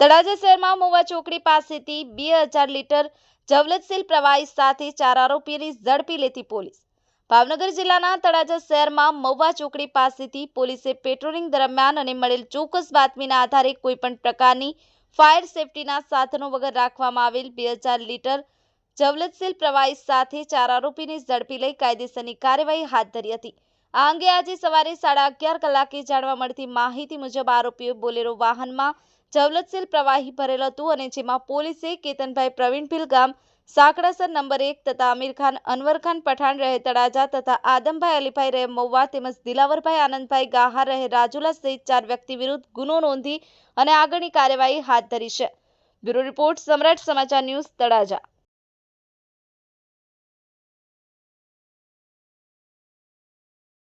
તળાજા શહેરમાં મોવા ચોકડી પાસેથી બે હજાર લીટર જવલતશીલ પ્રવાહી સાથે ચાર આરોપીની ઝડપી લેતી પોલીસ. ભાવનગર જિલ્લાના તળાજા શહેરમાં મહુવા ચોકડી પાસેથી પોલીસે પેટ્રોલિંગ દરમિયાન અને મળેલ ચોક્કસ બાતમીના આધારે કોઈપણ પ્રકારની ફાયર સેફટીના સાધનો વગર રાખવામાં આવેલ બે હજાર લીટર જવલતશીલ પ્રવાહી સાથે ચાર આરોપીની ઝડપી લઈ કાયદેસરની કાર્યવાહી હાથ ધરી હતી. આ અંગે આજે સવારે સાડા અગિયાર કલાકે જાણવા મળતી માહિતી મુજબ આરોપીઓ બોલેરો વાહનમાં જવલતશીલ પ્રવાહી ભરેલ હતું અને જેમાં પોલીસે કેતનભાઈ પ્રવીણભીલ ગામ સાંકડાસર નંબર એક તથા અમીરખાન અનવરખાન પઠાણ રહે તળાજા તથા આદમભાઈ અલીભાઈ રહે મહુવા તેમજ દિલાવરભાઈ આનંદભાઈ ગાહા રહે રાજુલા સહિત ચાર વ્યક્તિ વિરુદ્ધ ગુનો નોંધી અને આગળની કાર્યવાહી હાથ ધરી છે. બ્યુરો રિપોર્ટ સમ્રાટ સમાચાર ન્યૂઝ તળાજા.